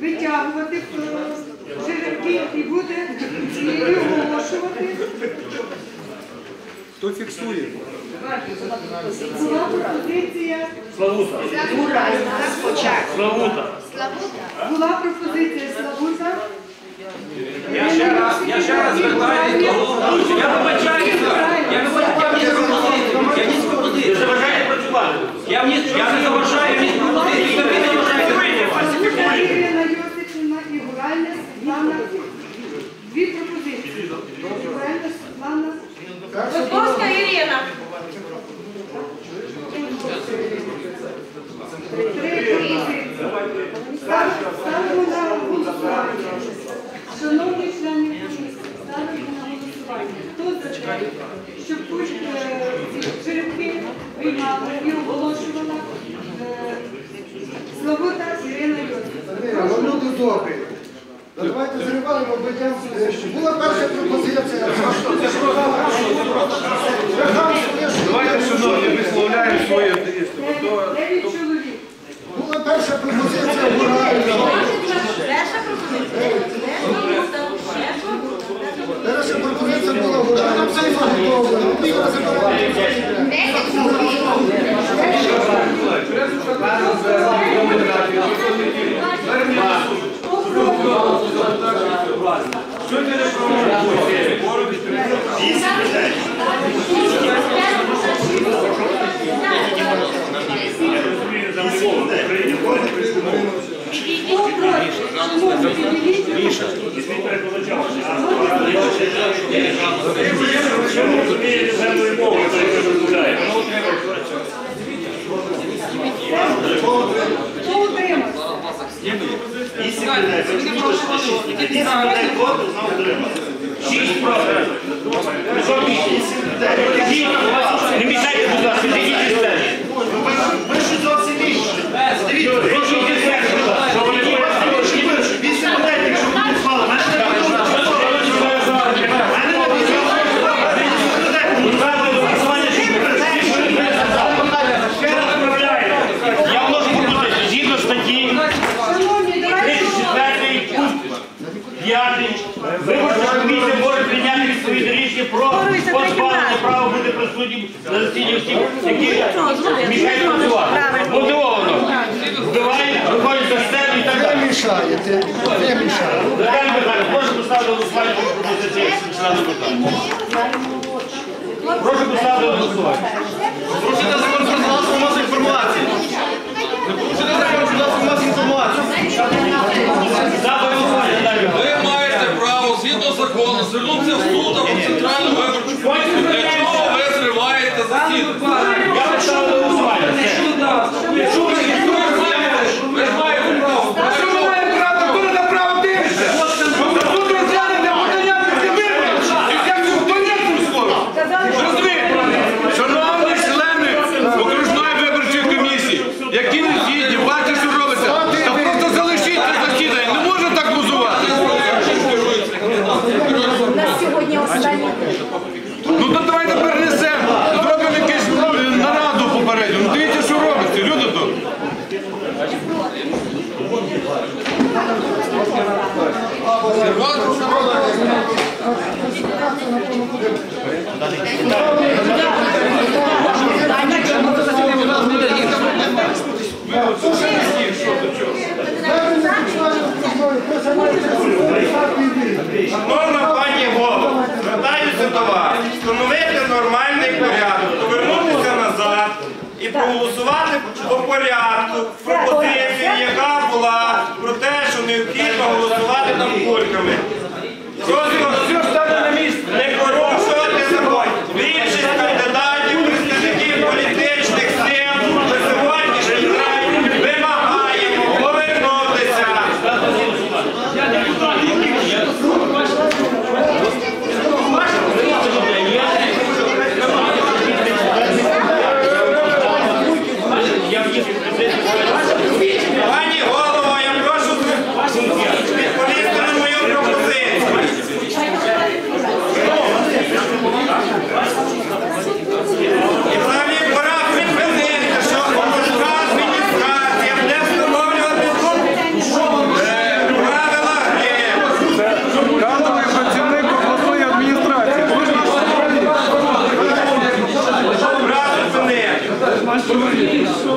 витягувати жеребки і буде і оголошувати. Хто фіксує? Була пропозиція, Славута. Славута. була пропозиція Славута. Я ще раз, звертаюся до. Я вибачаюся. Я вибачаюся. Я вніс пропозицію. Я вніс Ви пропозицію. заважаєте працювати. Я вніс, я не заважаю, вніс пропозицію. Ви не заважаєте. Ірина Йосипівна і Гуральна Світлана. Дві пропозиції. Гуральна Світлана. Готовська Ірина. Добрі. Ну, Давайте зриваємо, бо була перша пропозиція. Давайте, шановні, висловляємо своє дійство. Дев'ять чоловік. Була перша пропозиція моральна. Перша пропозиція. Перша пропозиція була моральна. Все заготовлено. Ми зараз забираємо. Що ти не проводиш? Хто проти? Шановні, підійдіть. Хто Dziś proszę, zrobić incydent. Присутнім на засіданні осіб, які мішають працювати. Мотивовано. Вбивають, виходять за сцену і так далі. мішаєте. Ви мішаєте. Наталя Михайлівна, прошу поставити голосування про пропозицію члена депутата. Прошу поставити голосування. Порушити закон про засоби масової інформації. Не порушити закон про засоби масової інформації. Ставте голосування, Наталя. Ви маєте право згідно закону звернутися в суд або в центральну виборчу Шановна пані голово, звертаюся до вас. Встановити нормальний порядок, повернутися назад і проголосувати по порядку пропозицію, яка була про те, що необхідно голосувати там кульками. що